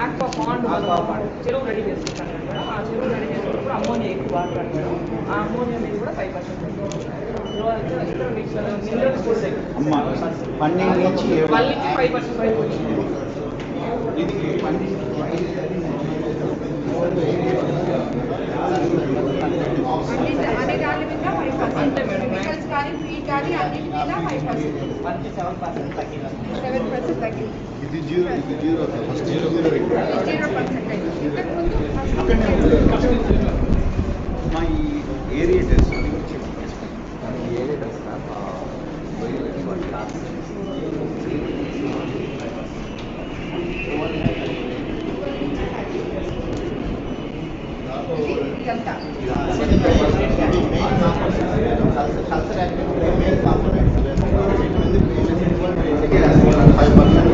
Aqua pond చెరువు ready చేసుకుంటాను madam ఆ చెరువు రెడీ చేసినప్పుడు అమ్మోనియా ఎక్కువ వాడతారు మేడం ఆ అమ్మోనియా అనేది కూడా ఫైవ్ పర్సెంట్ ఇతర మినరల్స్ కూడా అమ్మ పన్నెండు నుంచి ఏడు. మళ్ళీ ఫైవ్ పర్సెంట్ ఫైవ్ ఇది పన్నెండు. అన్ని అన్ని దాని మీద ఫైవ్ పర్సెంట్ అంతే మేడం. కెమికల్స్ కానీ ఫీ కానీ అన్నిటి మీద ఫైవ్ పర్సెంట్ సెవెన్ పర్సెంట్ తగ్గింది సెవెన్ పర్సెంట్ తగ్గింది ఇది జీరో ఇది zero first zero zero zero percent అయింది ఇంతకుముందు మా ఈ ఏరియా టెస్ట్ గురించి ఇది ఇదంతా ఫైవ్ పర్సెంట్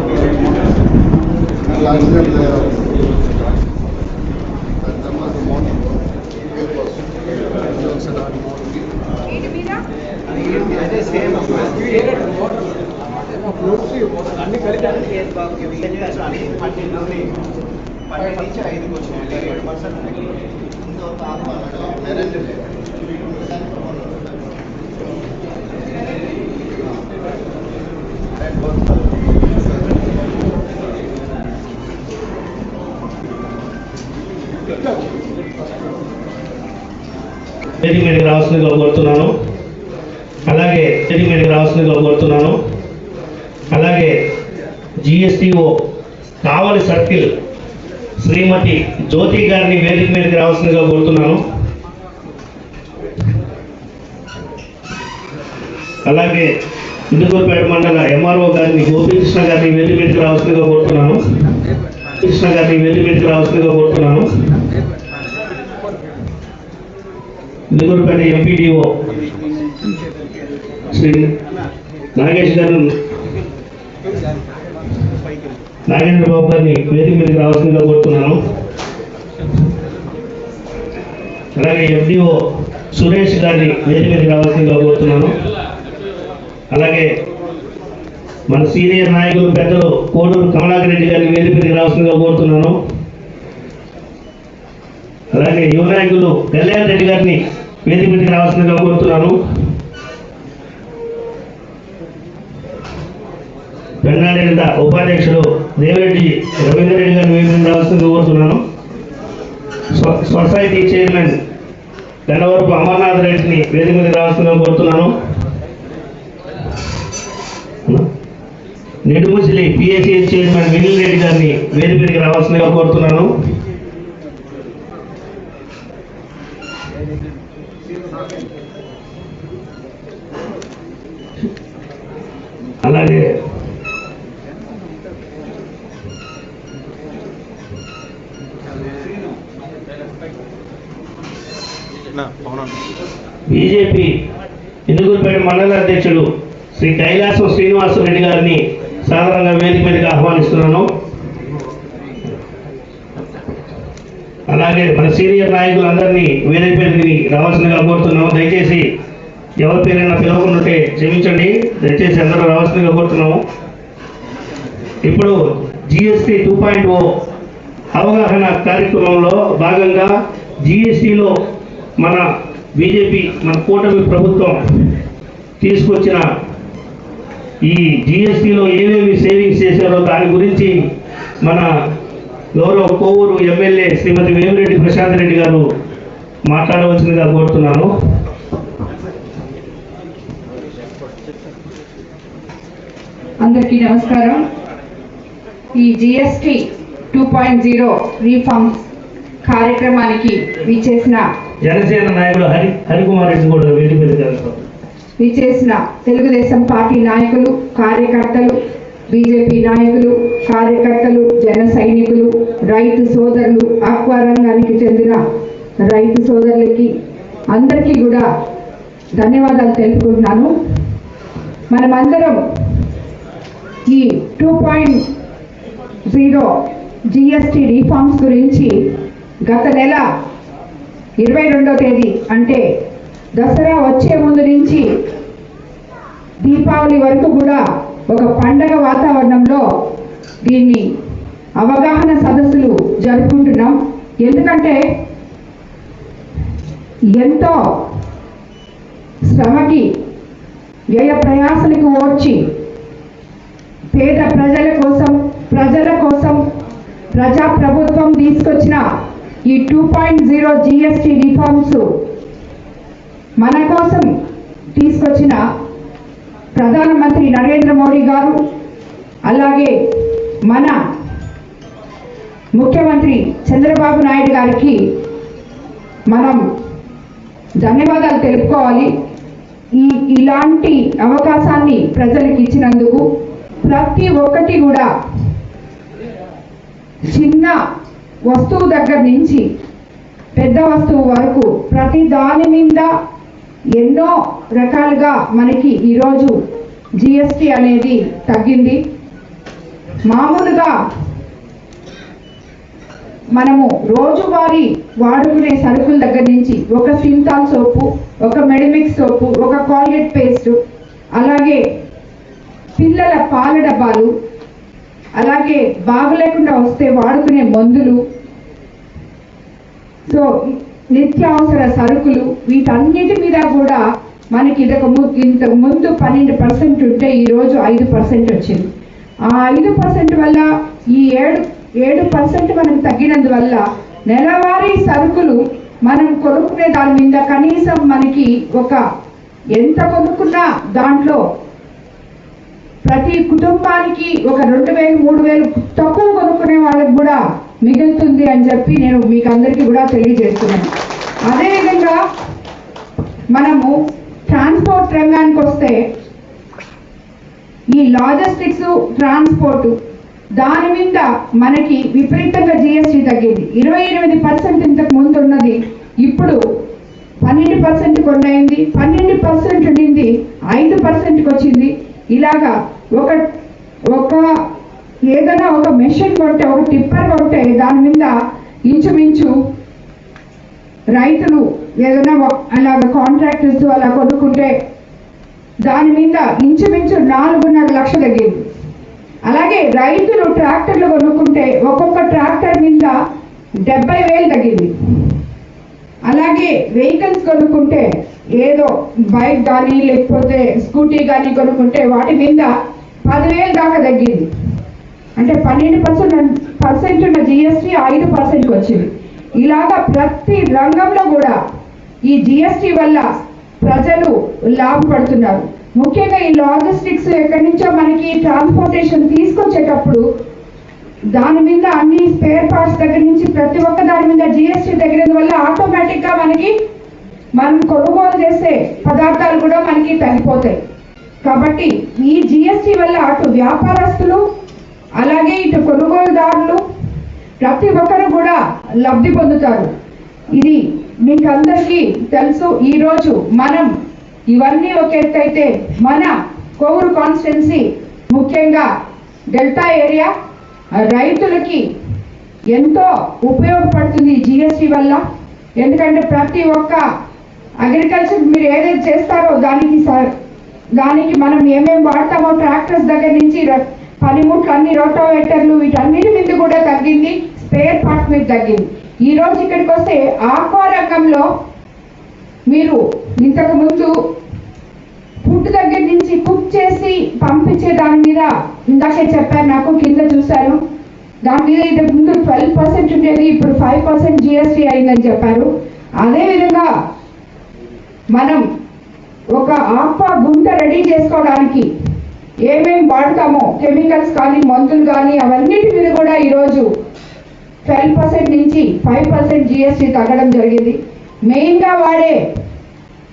వీటి మీద అదే సేమ్ పన్నెండు నుండి పన్నెండు నుంచి ఐదుకి వచ్చినాయి. ఏడు పర్సెంట్ మీదకి రావాల్సిందిగా కోరుతున్నాను అలాగే వేదిక మీదకి రావాల్సిందిగా కోరుతున్నాను అలాగే జిఎస్టిఓ కావలి సర్కిల్ శ్రీమతి జ్యోతి గారిని వేదిక మీదకి రావాల్సిందిగా కోరుతున్నాను. అలాగే ఇందుకోపేట మండల ఎంఆర్ఓ గారిని గోపీకృష్ణ గారిని వేదిక మీదకి రావాల్సిందిగా కోరుతున్నాను. కృష్ణ గారిని వేదిక మీదకి రావాల్సిందిగా కోరుతున్నాను. ఇందుకోపేట ఎంపీడీఓ శ్రీ నాగేష్ గారు నాగేంద్ర బాబు గారిని వేదిక మీదకి రావాల్సిందిగా కోరుతున్నాను. అలాగే ఎండిఓ సురేష్ గారిని వేదిక మీదకి రావాల్సిందిగా కోరుతున్నాను. అలాగే మన సీనియర్ నాయకులు పెద్దలు కోడూరు కమలాకర్ రెడ్డి గారిని వేదిక మీదకి రావాల్సిందిగా కోరుతున్నాను. అలాగే యువ నాయకులు కళ్యాణ్ రెడ్డి గారిని వేదిక మీదకి రావాల్సిందిగా కోరుతున్నాను. పెన్నాడేంద్ర ఉపాధ్యక్షుడు దేవిరెడ్డి రవీంద్ర రెడ్డి గారిని వేదిక కోరుతున్నాను. సొ- సొసైటీ చైర్మన్ గండవరపు అమర్నాథ్ రెడ్డిని వేదిక మీద రావాల్సిందని కోరుతున్నాను. నిడుముసిలి పిఎస్సి చైర్మన్ వినిల్ రెడ్డి గారిని వేదిక మీదకి రావాల్సిందిగా కోరుతున్నాను. అలాగే బీజేపీ ఇందుకూరుపేట మండల అధ్యక్షుడు శ్రీ కైలాసం శ్రీనివాసరెడ్డి గారిని సాధారణంగా వేదిక మీదకి ఆహ్వానిస్తున్నాను. అలాగే మన సీనియర్ నాయకులందరినీ వేదిక మీదకి రావాల్సిందిగా కోరుతున్నాము. దయచేసి ఎవరి పేరైనా పిలవకుండాంటే క్షమించండి. దయచేసి అందరూ రావాల్సిందిగా కోరుతున్నాము. ఇప్పుడు జిఎస్టీ టూ పాయింట్ ఓ అవగాహన కార్యక్రమంలో భాగంగా జిఎస్టీలో మన బీజేపీ మన కూటమి ప్రభుత్వం తీసుకొచ్చిన ఈ జిఎస్టీలో ఏమేమి సేవింగ్స్ చేశారో దాని గురించి మన గౌరవ కోవూరు ఎమ్మెల్యే శ్రీమతి వేమిరెడ్డి ప్రశాంత్ రెడ్డి గారు మాట్లాడవలసిందిగా కోరుతున్నాను. అందరికీ నమస్కారం. ఈ GST two point zero reforms కార్యక్రమానికి విచ్చేసిన జనసేన నాయకుడు హరి హరికుమార్ రెడ్డి కూడా వేడి మీద విచ్చేసిన తెలుగుదేశం పార్టీ నాయకులు కార్యకర్తలు బీజేపీ నాయకులు కార్యకర్తలు జన సైనికులు రైతు సోదరులు ఆక్వా రంగానికి చెందిన రైతు సోదరులకి అందరికీ కూడా ధన్యవాదాలు తెలుపుకుంటున్నాను. మనమందరం ఈ two point zero GST reforms గురించి గత నెల ఇరవై రెండో తేదీ అంటే దసరా వచ్చే ముందు నుంచి దీపావళి వరకు కూడా ఒక పండగ వాతావరణంలో దీన్ని అవగాహన సదస్సులు జరుపుకుంటున్నాం. ఎందుకంటే ఎంతో శ్రమకి వ్యయ ప్రయాసలకు ఓర్చి పేద ప్రజల కోసం ప్రజల కోసం ప్రజా ప్రభుత్వం తీసుకొచ్చిన ఈ two point zero GST reforms మన కోసం తీసుకొచ్చిన ప్రధానమంత్రి నరేంద్ర మోడీ గారు అలాగే మన ముఖ్యమంత్రి చంద్రబాబు నాయుడు గారికి మనం ధన్యవాదాలు తెలుపుకోవాలి. ఈ ఇలాంటి అవకాశాన్ని ప్రజలకు ఇచ్చినందుకు ప్రతి ఒక్కటి కూడా చిన్న వస్తువు దగ్గర నుంచి పెద్ద వస్తువు వరకు ప్రతి దాని మీద ఎన్నో రకాలుగా మనకి ఈరోజు జిఎస్టి అనేది తగ్గింది. మామూలుగా మనము రోజువారీ వాడుకునే సరుకుల దగ్గర నుంచి ఒక సింతాల్ సోపు ఒక మెడిమిక్స్ సోపు ఒక కాల్గేట్ పేస్ట్ అలాగే పిల్లల పాల డబ్బాలు అలాగే బాగలేకుండా వస్తే వాడుకునే మందులు సో నిత్యావసర సరుకులు వీటన్నిటి మీద కూడా మనకి ఇదొక ము- ఇంతకు ముందు పన్నెండు పర్సెంట్ ఉంటే ఈరోజు ఐదు పర్సెంట్ వచ్చింది. ఆ ఐదు పర్సెంట్ వల్ల ఈ ఏడు ఏడు పర్సెంట్ మనకు తగ్గినందువల్ల నెలవారీ సరుకులు మనం కొనుక్కునే దాని మీద కనీసం మనకి ఒక ఎంత కొనుక్కున్నా దాంట్లో ప్రతి కుటుంబానికి ఒక రెండు వేలు మూడు వేలు తక్కువ కొనుక్కునే వాళ్ళకి కూడా మిగులుతుంది అని చెప్పి నేను మీకు అందరికీ కూడా తెలియజేస్తున్నాను. అదేవిధంగా మనము ట్రాన్స్పోర్ట్ రంగానికి వస్తే ఈ లాజిస్టిక్స్ ట్రాన్స్పోర్ట్ దాని మీద మనకి విపరీతంగా జిఎస్టీ తగ్గింది. ఇరవై ఎనిమిది పర్సెంట్ ఇంతకు ముందు ఉన్నది ఇప్పుడు పన్నెండు పర్సెంట్ కొన్నైంది పన్నెండు పర్సెంట్ ఉండింది ఐదు పర్సెంట్కి వచ్చింది. ఇలాగా ఒక ఒక ఏదైనా ఒక మెషిన్ కొంటే ఒక టిప్పర్ కొంటే దాని మీద ఇంచుమించు రైతులు ఏదైనా అలాగ కాంట్రాక్టర్స్ అలా కొనుక్కుంటే దాని మీద ఇంచుమించు నాలుగున్నర లక్షలు తగ్గింది అలాగే రైతులు ట్రాక్టర్లు కొనుక్కుంటే ఒక్కొక్క ట్రాక్టర్ మీద డెబ్బై వేలు తగ్గింది. అలాగే వెహికల్స్ కొనుక్కుంటే ఏదో బైక్ కానీ లేకపోతే స్కూటీ కానీ కొనుక్కుంటే వాటి మీద పదివేలు దాకా తగ్గింది. అంటే పన్నెండు పర్సెంట్ పర్సెంట్ ఉన్న జిఎస్టీ ఐదు పర్సెంట్కి వచ్చింది. ఇలాగా ప్రతి రంగంలో కూడా ఈ జిఎస్టీ వల్ల ప్రజలు లాభపడుతున్నారు. ముఖ్యంగా ఈ లాజిస్టిక్స్ ఎక్కడి నుంచో మనకి ట్రాన్స్పోర్టేషన్ తీసుకొచ్చేటప్పుడు దాని మీద అన్ని స్పేర్ పార్ట్స్ దగ్గర నుంచి ప్రతి ఒక్క దాని మీద జిఎస్టీ దగ్గర వల్ల ఆటోమేటిక్గా మనకి మనం కొనుగోలు చేసే పదార్థాలు కూడా మనకి తగ్గిపోతాయి. కాబట్టి ఈ జిఎస్టీ వల్ల అటు వ్యాపారస్తులు అలాగే ఇటు కొనుగోలుదారులు ప్రతి ఒక్కరు కూడా లబ్ధి పొందుతారు. ఇది మీకు అందరికీ తెలుసు ఈరోజు మనం ఇవన్నీ ఒక ఎత్తైతే మన కోవూరు కాన్స్టిట్యున్సీ ముఖ్యంగా డెల్టా ఏరియా రైతులకి ఎంతో ఉపయోగపడుతుంది జిఎస్టీ వల్ల. ఎందుకంటే ప్రతి ఒక్క అగ్రికల్చర్ మీరు ఏదైతే చేస్తారో దానికి దానికి మనం ఏమేమి వాడతామో ట్రాక్టర్స్ దగ్గర నుంచి పనిముట్లు అన్ని రోటోవేటర్లు వీటన్నిటి మీద కూడా తగ్గింది. స్పేర్ పార్ట్ మీద తగ్గింది. ఈ రోజు ఇక్కడికి వస్తే ఆక్వా రంగంలో మీరు ఇంతకు ముందు ఫుడ్ దగ్గర నుంచి కుక్ చేసి పంపించే దాని మీద ఇందాకే చెప్పారు నాకు కింద చూశారు. దాని మీద ఇంతకు ముందు ట్వెల్వ్ పర్సెంట్ ఉండేది ఇప్పుడు ఫైవ్ పర్సెంట్ జిఎస్టీ అయిందని చెప్పారు. అదేవిధంగా మనం ఒక ఆక్వా గుంట రెడీ చేసుకోవడానికి ఏమేం వాడతామో కెమికల్స్ కానీ మందులు కానీ అవన్నిటి మీద కూడా ఈరోజు ట్వెల్వ్ పర్సెంట్ నుంచి ఫైవ్ పర్సెంట్ జిఎస్టీ తగ్గడం జరిగింది. మెయిన్గా వాడే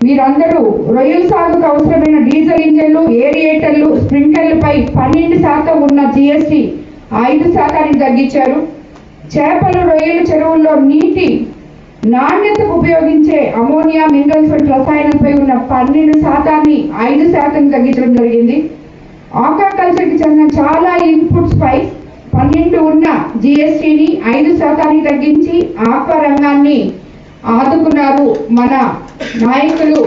మీరందరూ రొయ్యల సాగుకు అవసరమైన డీజిల్ ఇంజన్లు ఏరియేటర్లు స్ప్రింక్లర్లపై పన్నెండు శాతం ఉన్న జిఎస్టీ ఐదు శాతానికి తగ్గించారు. చేపలు రొయ్యల చెరువుల్లో నీటి నాణ్యతకు ఉపయోగించే అమోనియా మినరల్స్ వంటి రసాయనంపై ఉన్న పన్నెండు శాతాన్ని ఐదు శాతం తగ్గించడం జరిగింది. ఆక్వాకల్చర్కి చెందిన చాలా ఇన్పుట్స్ పై పన్నెండు ఉన్న జిఎస్టిని ఐదు శాతానికి తగ్గించి ఆక్వా రంగాన్ని ఆదుకున్నారు మన నాయకులు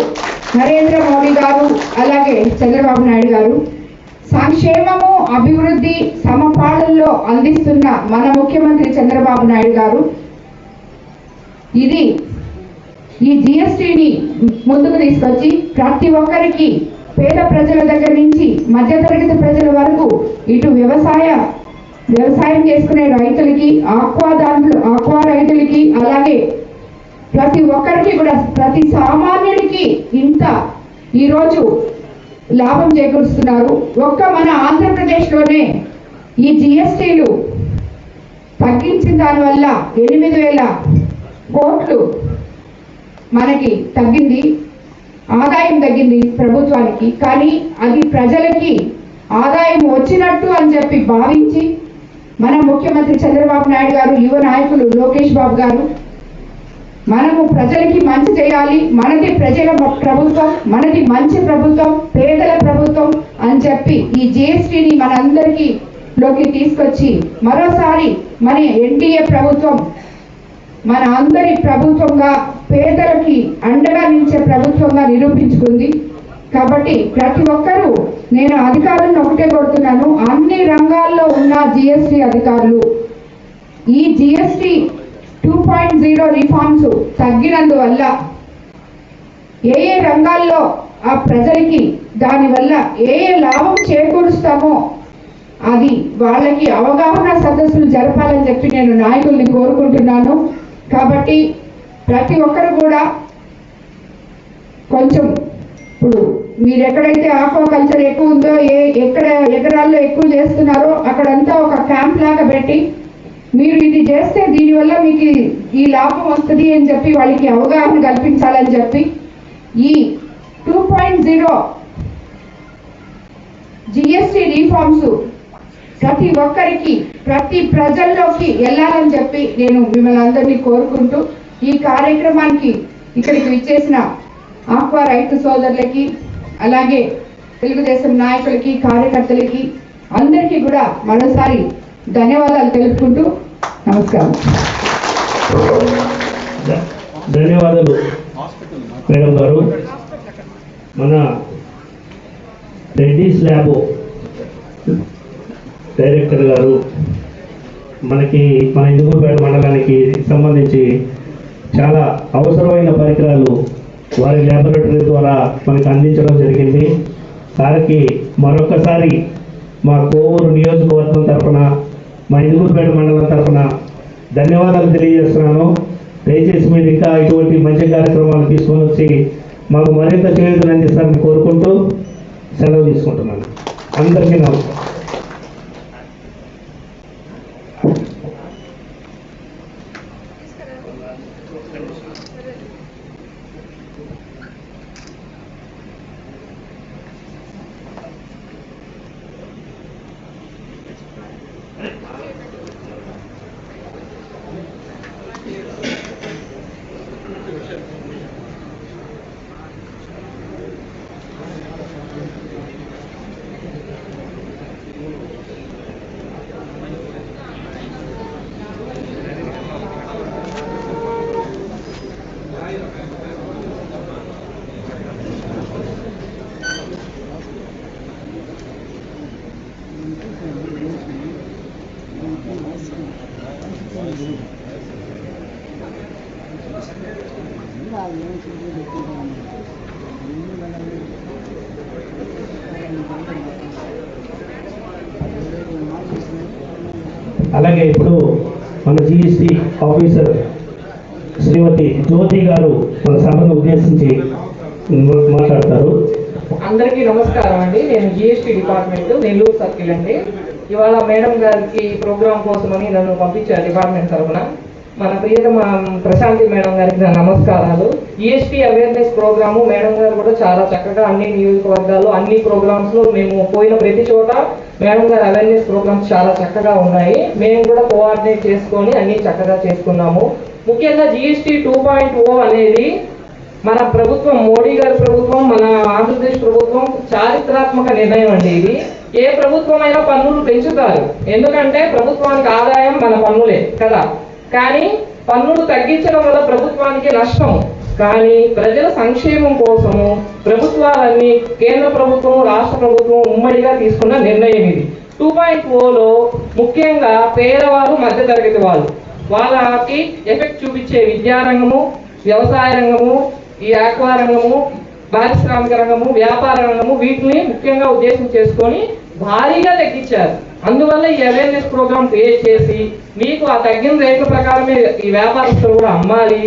నరేంద్ర మోడీ గారు అలాగే చంద్రబాబు నాయుడు గారు. సంక్షేమము అభివృద్ధి సమపాళల్లో అందిస్తున్న మన ముఖ్యమంత్రి చంద్రబాబు నాయుడు గారు. ఇది ఈ జిఎస్టిని ముందుకు తీసుకొచ్చి ప్రతి ఒక్కరికి పేద ప్రజల దగ్గర నుంచి మధ్యతరగతి ప్రజల వరకు ఇటు వ్యవసాయ వ్యవసాయం చేసుకునే రైతులకి ఆక్వా దాంట్లో ఆక్వా రైతులకి అలాగే ప్రతి ఒక్కరికి కూడా ప్రతి సామాన్యుడికి ఇంత ఈరోజు లాభం చేకూరుస్తున్నారు. ఒక్క మన ఆంధ్రప్రదేశ్లోనే ఈ జిఎస్టీలు తగ్గించిన దానివల్ల ఎనిమిది వేల కోట్లు మనకి తగ్గింది. ఆదాయం తగ్గింది ప్రభుత్వానికి కానీ అది ప్రజలకి ఆదాయం వచ్చినట్టు అని చెప్పి భావించి మన ముఖ్యమంత్రి చంద్రబాబు నాయుడు గారు యువ నాయకులు లోకేష్ బాబు గారు మనము ప్రజలకి మంచి చేయాలి మనది ప్రజల ప్రభుత్వం మనది మంచి ప్రభుత్వం పేదల ప్రభుత్వం అని చెప్పి ఈ జిఎస్టిని మనందరికీ లోకి తీసుకొచ్చి మరోసారి మన ఎన్డీఏ ప్రభుత్వం మన అందరి ప్రభుత్వంగా పేదలకి అండగా నిలిచే ప్రభుత్వంగా నిరూపించుకుంది. కాబట్టి ప్రతి ఒక్కరూ నేను అధికారులను ఒకటే కొడుతున్నాను అన్ని రంగాల్లో ఉన్న జిఎస్టి అధికారులు. ఈ GST two point zero reforms తగ్గినందువల్ల ఏ ఏ రంగాల్లో ఆ ప్రజలకి దానివల్ల ఏ ఏ లాభం చేకూరుస్తామో అది వాళ్ళకి అవగాహన సదస్సులు జరపాలని చెప్పి నేను నాయకుల్ని కోరుకుంటున్నాను. కాబట్టి ప్రతి ఒక్కరు కూడా కొంచెం ఇప్పుడు మీరు ఎక్కడైతే ఆక్వాకల్చర్ ఎక్కువ ఉందో ఏ ఎక్కడ ఎకరాల్లో ఎక్కువ చేస్తున్నారో అక్కడంతా ఒక క్యాంప్ లాగా పెట్టి మీరు ఇది చేస్తే దీనివల్ల మీకు ఈ- ఈ లాభం వస్తుంది అని చెప్పి వాళ్ళకి అవగాహన కల్పించాలని చెప్పి ఈ two point zero GST reforms ప్రతి ఒక్కరికి ప్రతి ప్రజల్లోకి వెళ్ళాలని చెప్పి నేను మిమ్మల్ని అందరినీ కోరుకుంటూ ఈ కార్యక్రమానికి ఇక్కడికి విచ్చేసిన ఆక్వా రైతు సోదరులకి అలాగే తెలుగుదేశం నాయకులకి కార్యకర్తలకి అందరికీ కూడా మరోసారి ధన్యవాదాలు తెలుపుకుంటూ నమస్కారం. ధన్యవాదాలు మేడం గారు. మన రెడ్డి స్లాబ్ డైరెక్టర్ గారు మనకి మన ఇందుకూరుపేట మండలానికి సంబంధించి చాలా అవసరమైన పరికరాలు వారి ల్యాబొరేటరీ ద్వారా మనకి అందించడం జరిగింది. సార్కి మరొకసారి మా కోవూరు నియోజకవర్గం తరఫున మా ఇందుకూరుపేట మండలం తరఫున ధన్యవాదాలు తెలియజేస్తున్నాను. దయచేసి మీరు ఇంకా ఇటువంటి మంచి కార్యక్రమాలు తీసుకొని వచ్చి మాకు మరింత చేయూతను అందిస్తారని కోరుకుంటూ సెలవు తీసుకుంటున్నాను. అందరికీ నమస్కారం అలాగే ఇప్పుడు మన జిఎస్టి ఆఫీసర్ శ్రీమతి జ్యోతి గారు మన సభను ఉద్దేశించి మాట్లాడతారు. అందరికీ నమస్కారం అండి. నేను జిఎస్టి డిపార్ట్మెంట్ నెల్లూరు సర్కిల్ అండి. ఇవాళ మేడం గారికి ప్రోగ్రామ్ కోసమని నన్ను పంపించారు డిపార్ట్మెంట్ తరఫున. మన ప్రియతమ ప్రశాంతి మేడం గారికి నా నమస్కారాలు. ఈఎస్పీ అవేర్నెస్ ప్రోగ్రాము మేడం గారు కూడా చాలా చక్కగా అన్ని నియోజకవర్గాల్లో అన్ని ప్రోగ్రామ్స్లో మేము పోయిన ప్రతి చోట మేడం గారు అవేర్నెస్ ప్రోగ్రామ్స్ చాలా చక్కగా ఉన్నాయి. మేము కూడా కోఆర్డినేట్ చేసుకొని అన్ని చక్కగా చేసుకున్నాము. ముఖ్యంగా జిఎస్టీ టూ పాయింట్ ఓ అనేది మన ప్రభుత్వం మోడీ గారి ప్రభుత్వం మన ఆంధ్రప్రదేశ్ ప్రభుత్వం చారిత్రాత్మక నిర్ణయం అండి ఇది. ఏ ప్రభుత్వమైనా పన్నులు పెంచుతారు. ఎందుకంటే ప్రభుత్వానికి ఆదాయం మన పన్నులే కదా. కానీ పన్నులు తగ్గించడం వల్ల ప్రభుత్వానికి నష్టం కానీ ప్రజల సంక్షేమం కోసము ప్రభుత్వాలన్నీ కేంద్ర ప్రభుత్వం రాష్ట్ర ప్రభుత్వం ఉమ్మడిగా తీసుకున్న నిర్ణయం ఇది. టూ పాయింట్ ఓలో ముఖ్యంగా పేదవారు మధ్యతరగతి వాళ్ళు. వాళ్ళకి ఎఫెక్ట్ చూపించే విద్యారంగము వ్యవసాయ రంగము ఈ ఆక్వా రంగము పారిశ్రామిక రంగము వ్యాపార రంగము వీటిని ముఖ్యంగా ఉద్దేశం చేసుకొని భారీగా తగ్గించారు. అందువల్ల ఈ అవేర్నెస్ ప్రోగ్రామ్ క్రియేట్ చేసి మీకు ఆ తగ్గిన రేట్ల ప్రకారమే ఈ వ్యాపారస్తులు కూడా అమ్మాలి.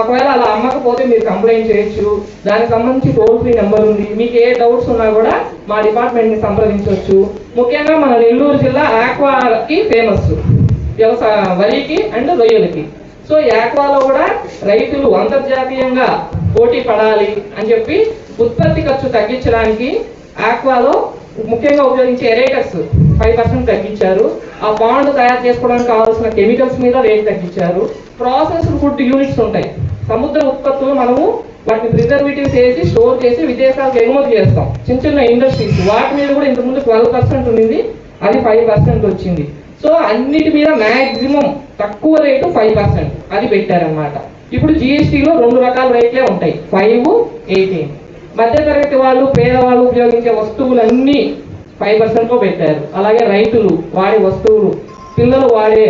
ఒకవేళ అలా అమ్మకపోతే మీరు కంప్లైంట్ చేయొచ్చు. దానికి సంబంధించి టోల్ ఫ్రీ నెంబర్ ఉంది. మీకు ఏ డౌట్స్ ఉన్నా కూడా మా డిపార్ట్మెంట్ని సంప్రదించవచ్చు. ముఖ్యంగా మన నెల్లూరు జిల్లా ఆక్వాకి ఫేమస్ వ్యవసాయ వరికి అండ్ రొయ్యలకి. సో యాక్వాలో కూడా రైతులు అంతర్జాతీయంగా పోటీ పడాలి అని చెప్పి ఉత్పత్తి ఖర్చు తగ్గించడానికి ఆక్వాలో ముఖ్యంగా ఉపయోగించే ఎరేటర్స్ ఫైవ్ పర్సెంట్ తగ్గించారు. ఆ బాండ్ తయారు చేసుకోవడానికి కావాల్సిన కెమికల్స్ మీద రేట్ తగ్గించారు. ప్రాసెస్డ్ ఫుడ్ యూనిట్స్ ఉంటాయి. సముద్ర ఉత్పత్తులు మనము వాటిని ప్రిజర్వేటివ్స్ వేసి స్టోర్ చేసి విదేశాలకు ఎగుమతి చేస్తాం. చిన్న చిన్న ఇండస్ట్రీస్ వాటి మీద కూడా ఇంతకుముందు ట్వెల్వ్ పర్సెంట్ ఉండింది. అది ఫైవ్ పర్సెంట్ వచ్చింది. సో అన్నిటి మీద మ్యాక్సిమం తక్కువ రేటు ఫైవ్ పర్సెంట్ అది పెట్టారనమాట ఇప్పుడు జిఎస్టీలో రెండు రకాల రేట్లే ఉంటాయి. Five eighteen. మధ్యతరగతి వాళ్ళు పేదవాళ్ళు ఉపయోగించే వస్తువులన్నీ ఫైవ్ పర్సెంట్లో పెట్టారు. అలాగే రైతులు వాడే వస్తువులు పిల్లలు వాడే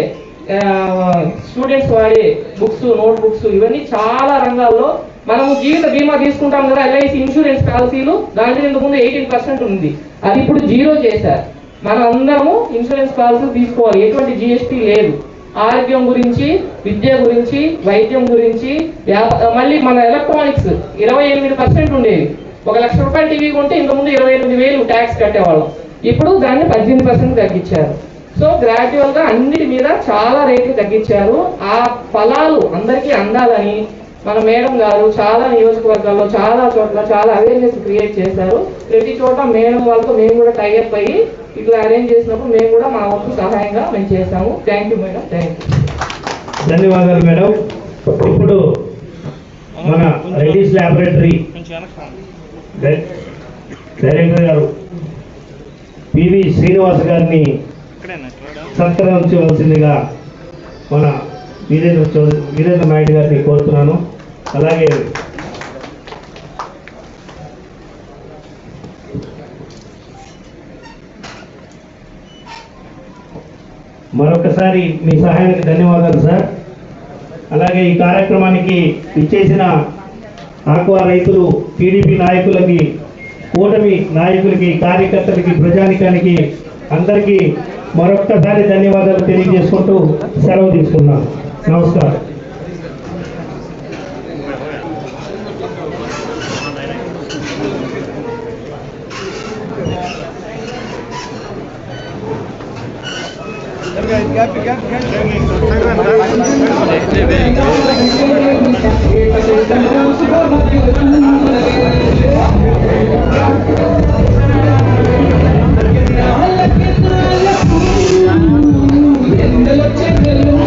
స్టూడెంట్స్ వాడే బుక్స్ నోట్ బుక్స్ ఇవన్నీ చాలా రంగాల్లో మనము జీవిత బీమా తీసుకుంటాం కదా ఎల్ఐసి ఇన్సూరెన్స్ పాలసీలు దాంట్లో ఇంతకుముందు ఎయిటీన్ పర్సెంట్ ఉంది. అది ఇప్పుడు జీరో చేశారు. మనం అందరము ఇన్సూరెన్స్ పాలసీ తీసుకోవాలి. ఎటువంటి జిఎస్టీ లేదు. ఆరోగ్యం గురించి విద్య గురించి వైద్యం గురించి మళ్ళీ మన ఎలక్ట్రానిక్స్ ఇరవై ఎనిమిది పర్సెంట్ ఉండేవి. ఒక లక్ష రూపాయల టీవీ కొంటే ఇంతకుముందు ఇరవై ఎనిమిది వేలు ట్యాక్స్ కట్టేవాళ్ళం. ఇప్పుడు దాన్ని పద్దెనిమిది పర్సెంట్ తగ్గించారు. సో గ్రాడ్యువల్గా అన్నిటి మీద చాలా రేట్లు తగ్గించారు. ఆ ఫలాలు అందరికీ అందాలని మన మేడం గారు చాలా నియోజకవర్గాల్లో చాలా చోట్ల చాలా అవేర్నెస్ క్రియేట్ చేశారు. ప్రతి చోట మేడం వాళ్ళతో మేము కూడా టైఅప్ అయ్యి ఇట్లా అరేంజ్ చేసినప్పుడు మేము కూడా మా వంతు సహాయంగా మేము చేశాము. Thank you madam. Thank you ధన్యవాదాలు మేడం. ఇప్పుడు మన రెడ్డిస్ ల్యాబొరేటరీ డైరెక్టర్ గారు పివి శ్రీనివాస్ గారిని సత్కరించవలసిందిగా మన వీరేంద్ర చౌదరి వీరేంద్ర నాయుడు గారిని కోరుతున్నాను. అలాగే మరొకసారి మీ సహాయానికి ధన్యవాదాలు సార్. అలాగే ఈ కార్యక్రమానికి ఇచ్చేసిన ఆక్వా రైతులు టీడీపీ నాయకులకి కూటమి నాయకులకి కార్యకర్తలకి ప్రజానికానికి అందరికీ మరొక్కసారి ధన్యవాదాలు తెలియజేసుకుంటూ సెలవు తీసుకున్నాను. నమస్కారం. ఎందులో చెందలు